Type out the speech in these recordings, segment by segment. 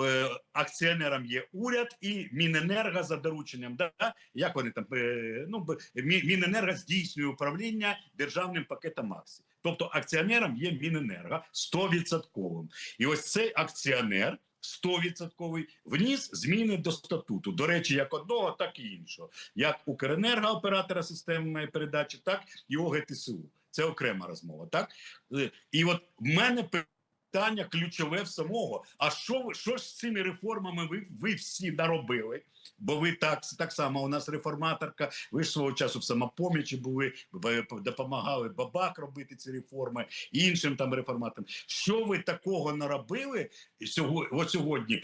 е, акціонером є уряд і Міненерго за дорученням. Да? Як вони там е, ну Міненерго здійснює управління державним пакетом акцій. Тобто акціонером є Міненерго 100%. І ось цей акціонер 100% вніс зміни до статуту. До речі, як одного, так і іншого. Як Укренерго, оператора системної передачі, так і ОГТСУ. Це окрема розмова. Так Е, і от в мене питання ключове в самого. А що ви що ж з цими реформами ви, ви всі наробили? Бо ви так так само у нас реформаторка. Ви ж свого часу в самопомічі були, ви допомагали бабак робити ці реформи іншим там реформаторам. Що ви такого наробили сьогодні?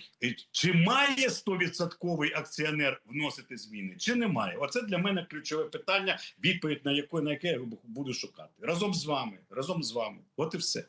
Чи має 100% акціонер вносити зміни, чи немає? Оце для мене ключове питання, відповідь на яке на яке я буду шукати разом з вами. Разом з вами. От і все.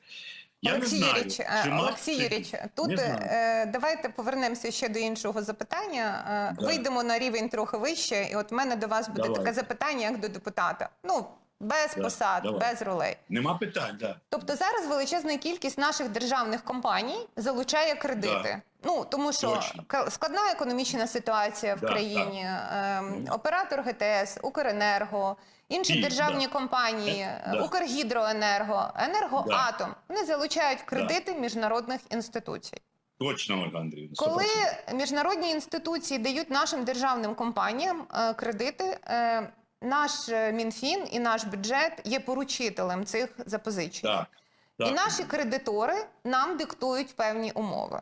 Я Олексій не знаю, Юріч, чи е, Олексій чи- Юрійович, тут е, давайте повернемося ще до іншого запитання. Е, Да. Вийдемо на рівень трохи вище, і от в мене до вас буде Давай. таке запитання, як до депутата. Ну без Да, посад, давай. без ролей. Нема питань, так. Тобто зараз величезна кількість наших державних компаній залучає кредити. Да. Ну тому що Точно. складна економічна ситуація в Да, країні. Ем, оператор ГТС, Укренерго, інші І, державні да. компанії, Е, е, да. Укргідроенерго, Енергоатом вони залучають кредити міжнародних інституцій. Точно, Ольга Андріївна. Коли міжнародні інституції дають нашим державним компаніям е, кредити, е, наш е, мінфін і наш бюджет є поручителем цих запозичень. Так, так. І наші кредитори нам диктують певні умови.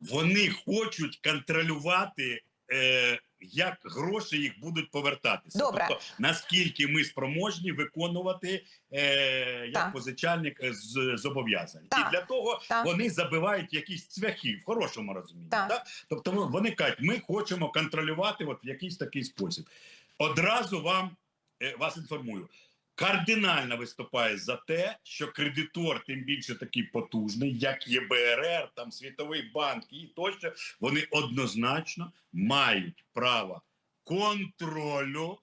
Вони хочуть контролювати, е, як гроші їх будуть повертатися. Добре. Тобто, наскільки ми спроможні виконувати е, як Так. позичальник е, з зобов'язань. І для того Так. вони забивають якісь цвяхи в хорошому розумінні. Так. Так. Тобто вони- вони кажуть, ми хочемо контролювати от в якийсь такий спосіб. Одразу вам е, вас інформую. Кардинально виступає за те, що кредитор, тим більше такий потужний, як ЄБРР, там Світовий банк і тощо, вони однозначно мають право контролю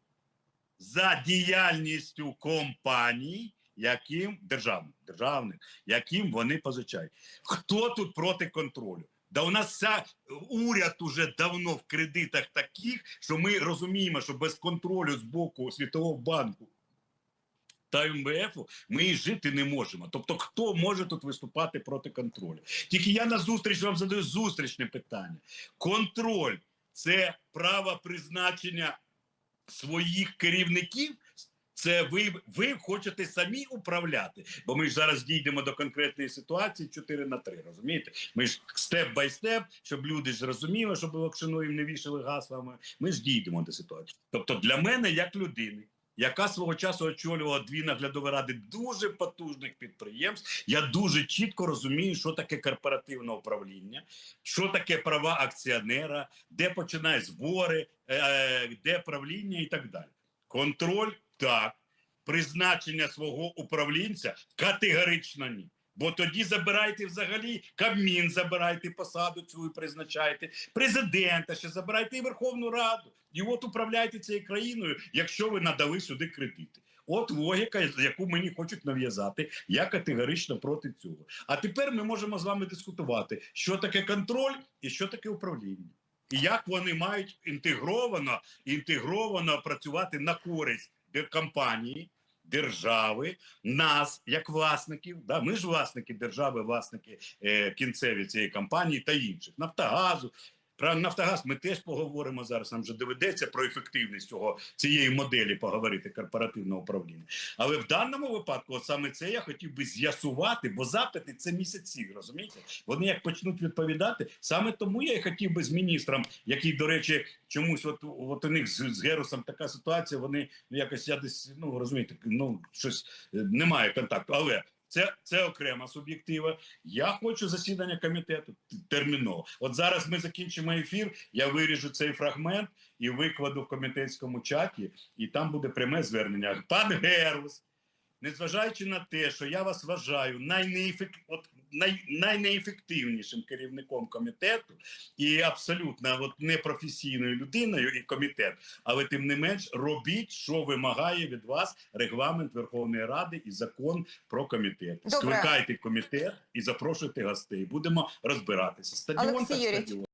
за діяльністю компаній, яким державних, державних, яким вони позичають. Хто тут проти контролю? Да у нас вся уряд уже давно в кредитах таких, що ми розуміємо, що без контролю з боку Світового банку та МВФ ми і жити не можемо. Тобто, хто може тут виступати проти контролю? Тільки я на зустріч вам задаю зустрічне питання. Контроль це право призначення своїх керівників. Це ви, ви хочете самі управляти, бо ми ж зараз дійдемо до конкретної ситуації 4 на 3, розумієте? Ми ж степ бай степ, щоб люди ж зрозуміли, щоб локшину їм не вішали гаслами. Ми ж дійдемо до ситуації. Тобто, для мене, як людини, яка свого часу очолювала дві наглядові ради дуже потужних підприємств, я дуже чітко розумію, що таке корпоративне управління, що таке права акціонера, де починає збори, е, де правління і так далі. Контроль так, призначення свого управлінця категорично ні. Бо тоді забирайте взагалі Кабмін, забирайте посаду цю і призначайте, президента ще забирайте і Верховну Раду. І от управляйте цією країною, якщо ви надали сюди кредити. От логіка, яку мені хочуть нав'язати. Я категорично проти цього. А тепер ми можемо з вами дискутувати, що таке контроль і що таке управління. І як вони мають інтегровано, інтегровано працювати на користь компанії, держави, нас, як власників. Да? Ми ж власники держави, власники е, кінцеві цієї компанії та інших Нафтогазу. Про Нафтогаз ми теж поговоримо зараз. Нам вже доведеться про ефективність цього цієї моделі поговорити корпоративного управління. Але в даному випадку, от саме це я хотів би з'ясувати, бо запити це місяці. Розумієте? Вони як почнуть відповідати, саме тому я і хотів би з міністром, який, до речі, чомусь, от, от у них з, з Герусом така ситуація. Вони якось я десь ну розумієте, ну щось е, немає контакту. Але це, це окрема суб'єктива. Я хочу засідання комітету терміново. От зараз ми закінчимо ефір. Я виріжу цей фрагмент і викладу в комітетському чаті, і там буде пряме звернення. Пан Герус, незважаючи на те, що я вас вважаю найнеефект... от, най... найнеефективнішим керівником комітету і абсолютно от, непрофесійною людиною і комітет, але тим не менш робіть, що вимагає від вас регламент Верховної Ради і закон про комітет. Добре. Скликайте комітет і запрошуйте гостей. Будемо розбиратися. Стадіон Олексій Юрійович, стадіон.